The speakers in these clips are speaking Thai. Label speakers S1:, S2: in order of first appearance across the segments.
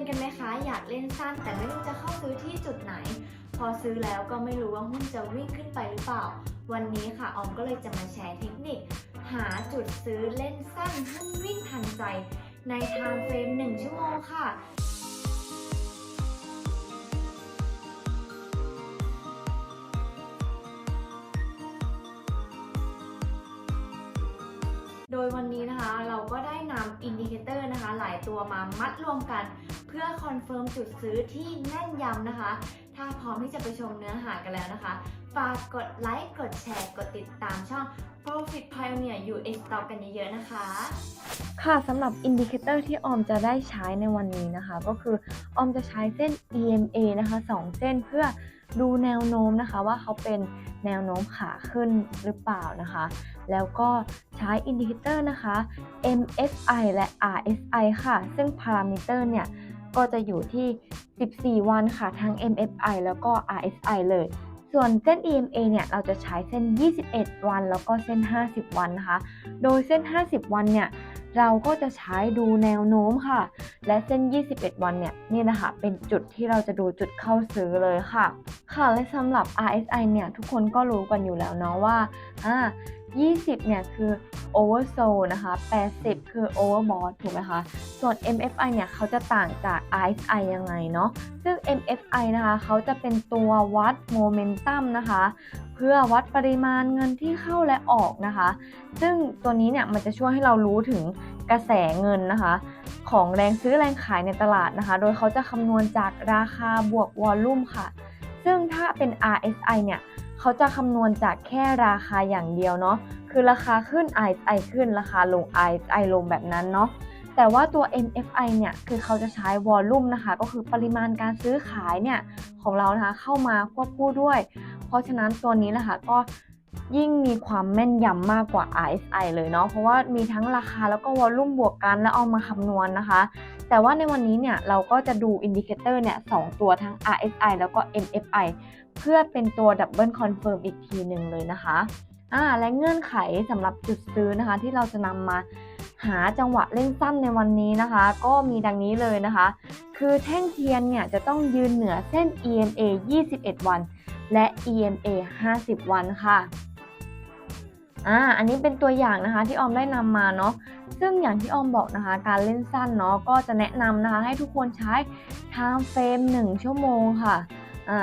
S1: อนกันไหมคะ อยากเล่นสั้นแต่ไม่รู้จะเข้าซื้อที่จุดไหน พอซื้อแล้วก็ไม่รู้ว่าหุ้นจะวิ่งขึ้นไปหรือเปล่า วันนี้ค่ะออมก็เลยจะมาแชร์เทคนิค หาจุดซื้อเล่นสั้นหุ้นวิ่งทันใจ ในไทม์เฟรม1ชั่วโมงค่ะโดยวันนี้นะคะเราก็ได้นำอินดิเคเตอร์นะคะ หลายตัวมามัดรวมกัน เพื่อคอนเฟิร์มจุดซื้อที่แน่นยำนะคะ ถ้าพร้อมที่จะไปชมเนื้อหากันแล้วนะคะ ฝากกดไลค์ กดแชร์ กดติดตามช่อง Profit Pioneer US Stock กันเยอะๆนะคะ
S2: ค่ะสำหรับอินดิเคเตอร์ที่ออมจะได้ใช้ในวันนี้นะคะ ก็คือออมจะใช้เส้น EMA นะคะ 2 เส้นเพื่อดูแนวโน้มนะคะว่าเขาเป็นแนวโน้มขาขึ้นหรือเปล่านะคะ แล้วก็ใช้อินดิเคเตอร์นะคะ MSI และ RSI ค่ะ ซึ่งพารามิเตอร์เนี่ย ก็จะอยู่ที่ 14 วันค่ะ ทั้ง MFI แล้วก็ RSI เลย ส่วนเส้น EMA เนี่ย เราจะใช้เส้น 21 วัน แล้วก็เส้น 50 วันนะคะ โดยเส้น 50 วันเนี่ย เราก็จะใช้ดูแนวโน้มค่ะ และเส้น 21 วันเนี่ย นี่นะคะ เป็นจุดที่เราจะดูจุดเข้าซื้อเลยค่ะ ค่ะ และสำหรับ RSI เนี่ย ทุกคนก็รู้กันอยู่แล้วเนาะว่า อ่า 20 เนี่ยคือ oversold นะคะ 80 คือ overbought ถูกไหมคะ ส่วน MFI เนี่ยเขาจะต่างจาก RSI ยังไงเนาะ ซึ่ง MFI นะคะเขาจะเป็นตัววัดโมเมนตัมนะคะ เพื่อวัดปริมาณเงินที่เข้าและออกนะคะ ซึ่งตัวนี้เนี่ยมันจะช่วยให้เรารู้ถึงกระแสเงินนะคะ ของแรงซื้อแรงขายในตลาดนะคะ โดยเขาจะคำนวณจากราคาบวกวอลลุ่มค่ะ ซึ่งถ้าเป็น RSI เนี่ย เขาจะคำนวณจากแค่ราคาอย่างเดียวเนาะคือราคาขึ้น RSI ขึ้นราคาลง RSI ลงแบบนั้นเนาะแต่ว่าตัว MFI เนี่ยคือเขาจะใช้วอลลุ่มนะคะ ก็คือปริมาณการซื้อขายเนี่ยของเรานะคะเข้ามาควบคู่ด้วย เพราะฉะนั้นตัวนี้นะคะก็ ยิ่งมีความแม่นยำมากกว่า RSI เลยเนาะ เพราะว่ามีทั้งราคาแล้วก็วอลลุ่มบวกกันแล้วเอามาคำนวณนะคะ แต่ว่าในวันนี้เนี่ยเราก็จะดูอินดิเคเตอร์เนี่ยสองตัวทั้ง RSI แล้วก็ MFI เพื่อเป็นตัวดับเบิลคอนเฟิร์มอีกทีหนึ่งเลยนะคะอ่าและเงื่อนไขสำหรับจุดซื้อนะคะ ที่เราจะนำมาหาจังหวะเล่นสั้นในวันนี้นะคะ ก็มีดังนี้เลยนะคะ คือแท่งเทียนเนี่ยจะต้องยืนเหนือเส้น EMA 21 วัน และ EMA 50 วันค่ะอ่าอันนี้เป็นตัวอย่างนะคะที่ออมได้นำมาเนาะซึ่งอย่างที่ออมบอกนะคะ การเล่นสั้นเนาะก็จะแนะนำนะคะ ให้ทุกคนใช้ time frame 1 ชั่วโมงค่ะอ่า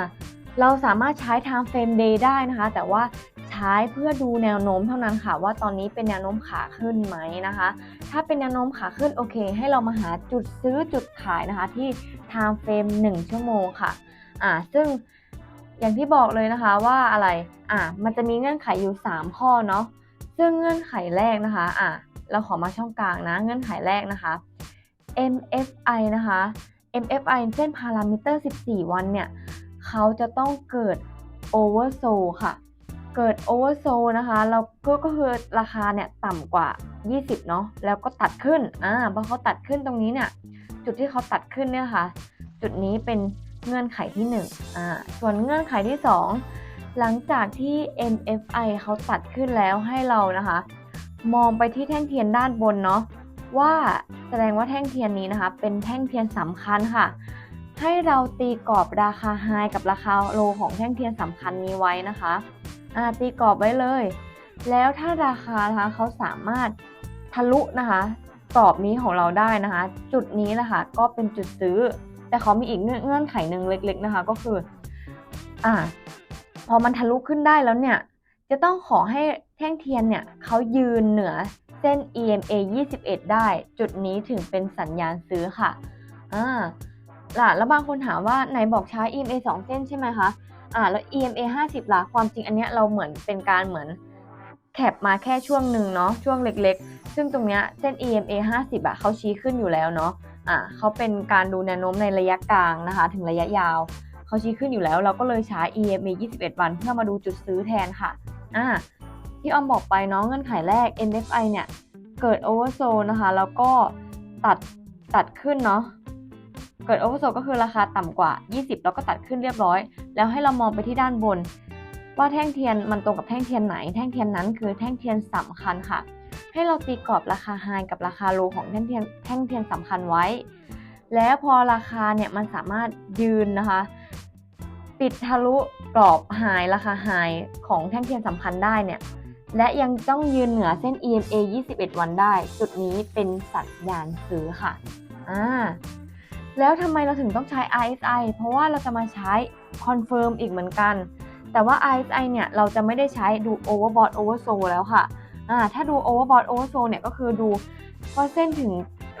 S2: เราสามารถใช้ time frame day ได้นะคะ แต่ว่าใช้เพื่อดูแนวโน้มเท่านั้นค่ะ ว่าตอนนี้เป็นแนวโน้มขาขึ้นไหมนะคะ ถ้าเป็นแนวโน้มขาขึ้นโอเค ให้เรามาหาจุดซื้อจุดขายนะคะที่ time frame 1 ชั่วโมงค่ะอ่าซึ่ง อย่างที่บอกเลยนะคะว่าอะไรอ่ามันจะมีเงื่อนไขอยู่ 3 ข้อเนาะซึ่งเงื่อนไขแรกนะคะอ่าเราขอมาช่องกลางนะ เงื่อนไขแรกนะคะ MFI นะคะ MFI เส้นพารามิเตอร์ 14 วันเนี่ยเขาจะต้องเกิด oversold ค่ะ เกิด oversold นะคะแล้วก็ก็คือราคาเนี่ยต่ำกว่า 20 เนาะแล้วก็ตัดขึ้นอ่าพอเขาตัดขึ้นตรงนี้เนี่ย จุดที่เขาตัดขึ้นเนี่ยค่ะ จุดนี้เป็น เงื่อนไขที่1อ่าส่วนเงื่อนไขที่ 2 หลังจากที่ MFI เขาตัดขึ้นแล้วให้เรานะคะ มองไปที่แท่งเทียนด้านบนเนาะว่าแสดงว่าแท่งเทียนนี้นะคะ เป็นแท่งเทียนสำคัญค่ะ ให้เราตีกรอบราคาไฮกับราคาโลของแท่งเทียนสำคัญนี้ไว้นะคะอ่าตีกรอบไว้เลย แล้วถ้าราคานะคะเขาสามารถทะลุนะคะกรอบนี้ของเราได้นะคะ จุดนี้นะคะก็เป็นจุดซื้อ แต่เขามีอีกเงื่อนไขหนึ่งเล็ก ๆนะคะ ก็คือ อ่า พอมันทะลุขึ้นได้แล้วเนี่ย จะต้องขอให้แท่งเทียนเนี่ยเขายืนเหนือเส้น EMA 21 ได้ จุดนี้ถึงเป็นสัญญาณซื้อค่ะอ่าล่ะแล้วบางคนถามว่าไหนบอกใช้ EMA 2 เส้นใช่ไหมคะอ่าแล้ว EMA 50ล่ะความจริงอันเนี้ยเราเหมือนเป็นการเหมือนแคปมาแค่ช่วงหนึ่งเนาะช่วงเล็กๆ ซึ่งตรงเนี้ยเส้น EMA 50อะเขาชี้ขึ้นอยู่แล้วเนาะ อ่าเขาเป็นการดูแนวโน้มในระยะกลางนะคะ ถึงระยะยาวเขาชี้ขึ้นอยู่แล้ว เราก็เลยใช้ EMA 21 วันเพื่อมาดูจุดซื้อแทนค่ะอ่าที่ออมบอกไปเนาะเงื่อนไขแรก MFI เนี่ย เกิด oversold นะคะ แล้วก็ตัดตัดขึ้นเนาะเกิด oversold ก็คือราคาต่ำกว่า 20 แล้วก็ตัดขึ้นเรียบร้อย แล้วให้เรามองไปที่ด้านบน ว่าแท่งเทียนมันตรงกับแท่งเทียนไหน แท่งเทียนนั้นคือแท่งเทียนสำคัญค่ะ ให้เราตีกรอบราคาไฮกับราคาโลของแท่งเทียนแท่งเทียนสำคัญไว้ แล้วพอราคาเนี่ยมันสามารถยืนนะคะปิดทะลุกรอบหายราคาหายของแท่งเทียนสำคัญได้เนี่ยและยังต้องยืนเหนือเส้น EMA 21 วันได้ จุดนี้เป็นสัญญาณซื้อค่ะอ่าแล้วทำไมเราถึงต้องใช้ RSI เพราะว่าเราจะมาใช้ Confirm อีกเหมือนกัน แต่ว่า RSI เนี่ย เราจะไม่ได้ใช้ดู Overbought Oversold แล้วค่ะ อ่าถ้าดู Overbought Oversold เนี่ยก็คือดูว่าเส้นถึง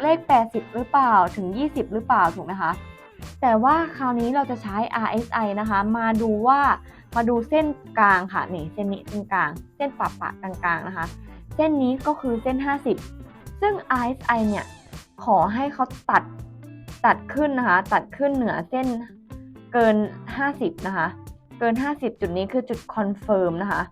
S2: เลข 80 หรือเปล่าถึง 20 หรือเปล่าถูกไหมคะ แต่ว่าคราวนี้เราจะใช้ RSI นะคะ มาดูว่ามาดูเส้นกลางค่ะนี่เส้นนี้เส้นกลาง เส้นปะปะกลางๆนะคะ เส้นนี้ก็คือเส้น 50 ซึ่ง RSI เนี่ยขอให้เขาตัดตัดขึ้นนะคะ ตัดขึ้นเหนือเส้นเกิน 50 นะคะ เกิน 50 จุดนี้คือจุดคอนเฟิร์มนะคะ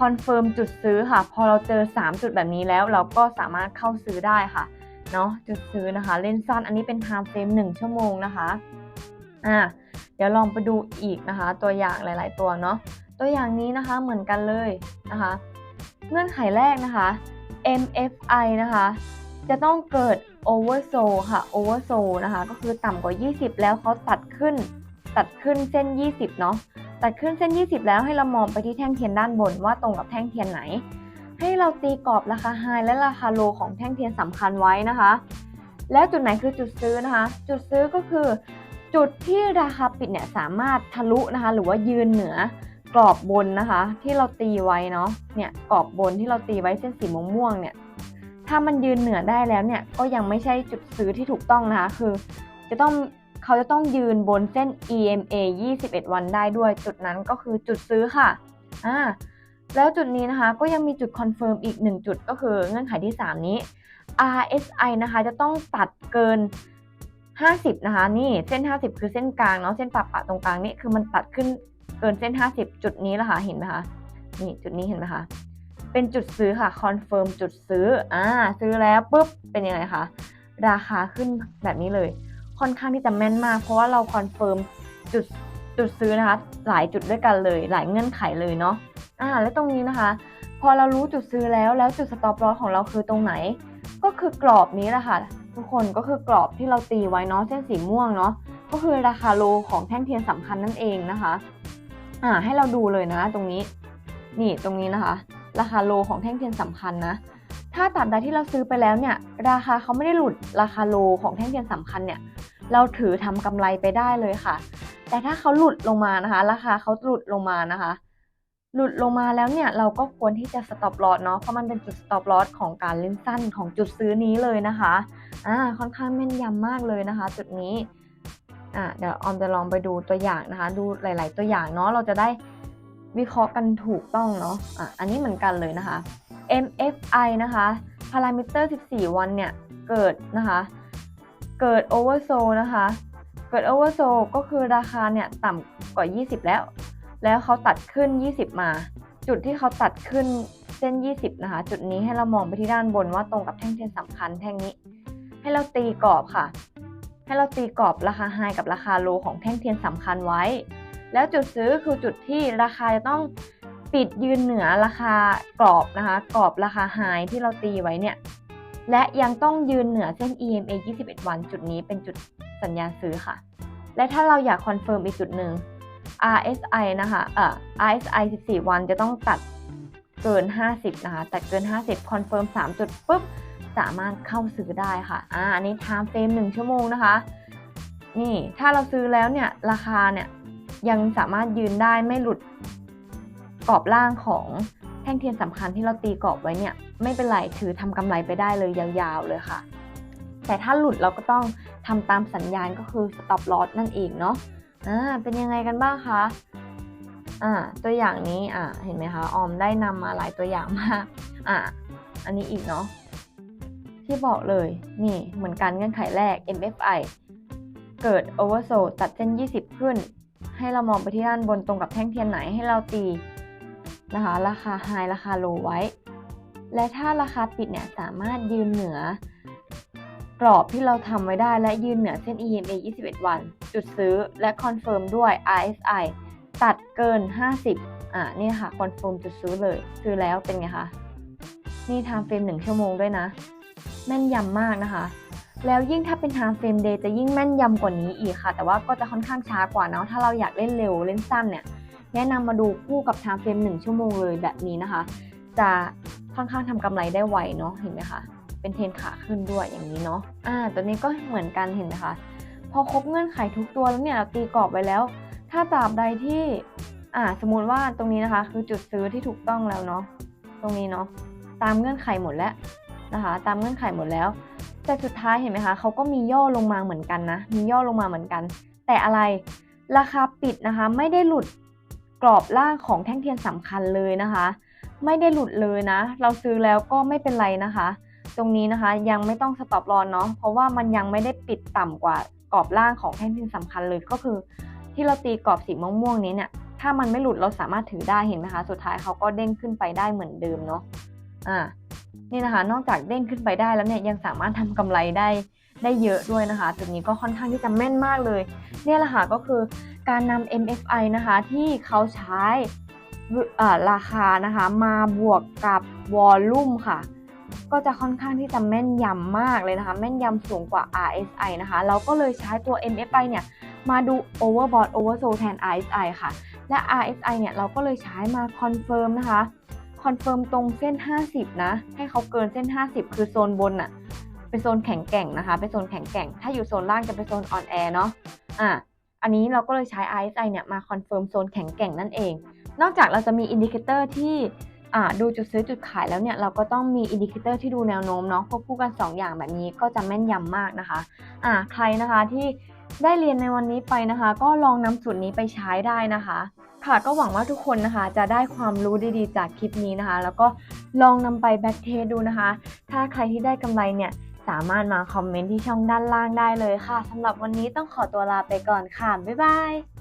S2: คอนเฟิร์มจุดซื้อค่ะ พอเราเจอ 3 จุดแบบนี้แล้วเราก็สามารถเข้าซื้อได้ค่ะเนาะจุดซื้อนะคะ เล่นสั้นอันนี้เป็น time frame 1 ชั่วโมงนะคะอ่าเดี๋ยวลองไปดูอีกนะคะ ตัวอย่างหลาย ๆ ตัวเนาะตัวอย่างนี้นะคะเหมือนกันเลยนะคะ เงื่อนไขแรกนะคะ MFI นะคะ จะต้องเกิด oversold ค่ะ oversold นะคะ ก็คือต่ำกว่า 20 แล้วเขาตัดขึ้น ตัดขึ้นเส้น 20 เนาะ ตัดขึ้นเส้น 20 แล้วให้เรามองไปที่แท่งเทียนด้านบนว่าตรงกับแท่งเทียนไหน ให้เราตีกรอบราคา high และราคา low ของแท่งเทียนสำคัญไว้นะคะ แล้วจุดไหนคือจุดซื้อนะคะ จุดซื้อก็คือ จุดที่ราคาปิดเนี่ยสามารถทะลุนะคะ หรือว่ายืนเหนือกรอบบนนะคะ ที่เราตีไว้เนาะเนี่ยกรอบบนที่เราตีไว้เส้นสีม่วงๆเนี่ยถ้ามันยืนเหนือได้แล้วเนี่ยก็ยังไม่ใช่จุดซื้อที่ถูกต้องนะคะ คือ จะต้อง เขาจะต้องยืนบนเส้น EMA 21 วันได้ด้วย จุดนั้นก็คือจุดซื้อค่ะอ่าแล้วจุดนี้นะคะก็ยังมีจุดคอนเฟิร์มอีก 1 จุดก็คือเงื่อนไขที่ 3 นี้ RSI นะคะจะต้องตัดเกิน 50 นะคะ นี่เส้น 50 คือเส้นกลางเนาะเส้นปะปะตรงกลางนี่คือมันตัดขึ้นเกินเส้น 50 จุดนี้แหละค่ะเห็นไหมคะนี่จุดนี้เห็นไหมคะเป็นจุดซื้อค่ะคอนเฟิร์มจุดซื้ออ่าซื้อแล้วปุ๊บเป็นยังไงคะราคาขึ้นแบบนี้เลย ค่อนข้างที่จะแม่นมาก เพราะว่าเราคอนเฟิร์มจุดจุดซื้อนะคะ หลายจุดด้วยกันเลย หลายเงื่อนไขเลยเนาะอ่าแล้วตรงนี้นะคะ พอเรารู้จุดซื้อแล้วแล้วจุดสต็อปลอสของเราคือตรงไหน ก็คือกรอบนี้แหละค่ะ ทุกคนก็คือกรอบที่เราตีไว้เนาะเส้นสีม่วงเนาะก็คือราคาโลของแท่งเทียนสำคัญนั่นเองนะคะอ่าให้เราดูเลยนะตรงนี้ นี่ตรงนี้นะคะ ราคาโลของแท่งเทียนสำคัญนะ ถ้าตัดใดที่เราซื้อไปแล้วเนี่ย ราคาเขาไม่ได้หลุดราคาโลของแท่งเทียนสำคัญเนี่ย เราถือทำกำไรไปได้เลยค่ะ แต่ถ้าเขาหลุดลงมานะคะ ราคาเขาหลุดลงมานะคะ หลุดลงมาแล้วเนี่ยเราก็ควรที่จะ stop loss เนาะเพราะมันเป็นจุด stop loss ของการเล่นสั้นของจุดซื้อนี้เลยนะคะอ่าค่อนข้างแม่นยำมากเลยนะคะ จุดนี้อ่าเดี๋ยวออมจะลองไปดูตัวอย่างนะคะ ดูหลาย ๆ ตัวอย่างเนาะเราจะได้วิเคราะห์กันถูกต้องเนาะอะอันนี้เหมือนกันเลยนะคะ MFI นะคะพารามิเตอร์ 14 วันเนี่ย เกิดนะคะ เกิด oversold นะคะ เกิด oversold ก็คือราคาเนี่ยต่ำกว่า 20 แล้ว แล้วเขาตัดขึ้น 20 มา จุดที่เขาตัดขึ้นเส้น 20 นะคะ จุดนี้ให้เรามองไปที่ด้านบนว่าตรงกับแท่งเทียนสำคัญแท่งนี้ ให้เราตีกรอบค่ะ ให้เราตีกรอบราคาไฮกับราคาโลของแท่งเทียนสำคัญไว้ แล้วจุดซื้อคือจุดที่ราคาจะต้องปิดยืนเหนือราคากรอบนะคะ กรอบราคาไฮที่เราตีไว้เนี่ย และยังต้องยืนเหนือเส้น EMA 21 วัน จุดนี้เป็นจุดสัญญาณซื้อค่ะ และถ้าเราอยากคอนเฟิร์มอีกจุดหนึ่ง RSI นะคะเอ่อ RSI 14 วันจะต้องตัดเกิน 50 นะคะ ตัดเกิน 50 คอนเฟิร์ม 3 จุดปุ๊บ สามารถเข้าซื้อได้ค่ะ อ่า อันนี้ time frame 1 ชั่วโมงนะคะ นี่ ถ้าเราซื้อแล้วเนี่ย ราคาเนี่ย ยังสามารถยืนได้ไม่หลุดกรอบล่างของแท่งเทียนสำคัญที่เราตีกรอบไว้เนี่ย ไม่เป็นไรถือทำกำไรไปได้เลยยาวๆเลยค่ะ แต่ถ้าหลุดเราก็ต้องทำตามสัญญาณก็คือ stop loss นั่นเองเนาะอ่าเป็นยังไงกันบ้างคะอ่าตัวอย่างนี้อ่าเห็นไหมคะออมได้นำมาหลายตัวอย่างมากอ่าอันนี้อีกเนาะที่บอกเลยนี่เหมือนกันเงื่อนไขแรก MFI เกิด oversold ตัดเส้น 20 ขึ้น ให้เรามองไปที่ด้านบนตรงกับแท่งเทียนไหนให้เราตีนะคะ ราคา high ราคา low ไว้ และถ้าราคาปิดเนี่ยสามารถยืนเหนือกรอบที่เราทำไว้ได้และยืนเหนือเส้น EMA 21 วัน จุดซื้อและคอนเฟิร์มด้วย RSI ตัดเกิน 50 อ่านี่ค่ะคอนเฟิร์มจุดซื้อเลย ซื้อแล้วเป็นไงคะ นี่ time frame 1ชั่วโมงด้วยนะ แม่นยำมากนะคะ แล้วยิ่งถ้าเป็น time frame day จะยิ่งแม่นยำกว่านี้อีกค่ะ แต่ว่าก็จะค่อนข้างช้ากว่าเนาะถ้าเราอยากเล่นเร็วเล่นสั้นเนี่ยแนะนำมาดูคู่กับ time frame 1ชั่วโมงเลยแบบนี้นะคะ จะ ค่อนข้างทำกำไรได้ไวเนาะเห็นไหมคะเป็นเทรนขาขึ้นด้วยอย่างนี้เนาะอ่าตัวนี้ก็เหมือนกันเห็นไหมคะพอครบเงื่อนไขทุกตัวแล้วเนี่ยเราตีกรอบไว้แล้ว ถ้าตราบใดที่อ่าสมมุติว่าตรงนี้นะคะ คือจุดซื้อที่ถูกต้องแล้วเนาะตรงนี้เนาะตามเงื่อนไขหมดแล้วนะคะ ตามเงื่อนไขหมดแล้ว แต่สุดท้ายเห็นไหมคะเขาก็มีย่อลงมาเหมือนกันนะมีย่อลงมาเหมือนกัน แต่อะไรราคาปิดนะคะ ไม่ได้หลุดกรอบล่างของแท่งเทียนสำคัญเลยนะคะ ไม่ได้หลุดเลยนะ เราซื้อแล้วก็ไม่เป็นไรนะคะ ตรงนี้นะคะยังไม่ต้องสต็อปรอนเนาะเพราะว่ามันยังไม่ได้ปิดต่ำกว่ากรอบล่างของแท่งทียนสำคัญเลยก็คือ ที่เราตีกรอบสีม่วงๆนี้เนี่ยถ้ามันไม่หลุดเราสามารถถือได้เห็นไหมคะ สุดท้ายเขาก็เด้งขึ้นไปได้เหมือนเดิมเนาะอ่านี่นะคะ นอกจากเด้งขึ้นไปได้แล้วเนี่ยยังสามารถทำกำไรได้ได้เยอะด้วยนะคะจุดนี้ก็ค่อนข้างที่จะแม่นมากเลย เนี่ยแหละค่ะก็คือการนำ MFI นะคะที่เขาใช้ ราคานะคะ มาบวกกับวอลลุ่มค่ะ ก็จะค่อนข้างที่จะแม่นยำมากเลยนะคะ แม่นยำสูงกว่า RSI นะคะ เราก็เลยใช้ตัว MFI เนี่ย มาดู Overbought Oversold แทน RSI ค่ะ และ RSI เนี่ย เราก็เลยใช้มาคอนเฟิร์มนะคะ คอนเฟิร์มตรงเส้น 50 นะ ให้เขาเกินเส้น 50 คือโซนบนอะเป็นโซนแข็งแกร่งนะคะ เป็นโซนแข็งแกร่ง ถ้าอยู่โซนล่างจะเป็นโซนอ่อนแอเนาะ อะ อันนี้เราก็เลยใช้ RSI เนี่ย มาคอนเฟิร์มโซนแข็งแกร่งนั่นเอง นอกจากเราจะมีอินดิเคเตอร์ที่ดูจุดซื้อจุดขายแล้วเนี่ยเราก็ต้องมีอินดิเคเตอร์ที่ดูแนวโน้มเนาะควบคู่กัน 2 อย่างแบบนี้ก็จะแม่นยำมากนะคะอ่าใครนะคะที่ได้เรียนในวันนี้ไปนะคะ ก็ลองนำสูตรนี้ไปใช้ได้นะคะ ค่ะก็หวังว่าทุกคนนะคะ จะได้ความรู้ดีๆ จากคลิปนี้นะคะ แล้วก็ลองนำไปแบ็กเทสดูนะคะ ถ้าใครที่ได้กำไรเนี่ยสามารถมาคอมเมนต์ที่ช่องด้านล่างได้เลยค่ะสำหรับวันนี้ต้องขอตัวลาไปก่อนค่ะบ๊ายบาย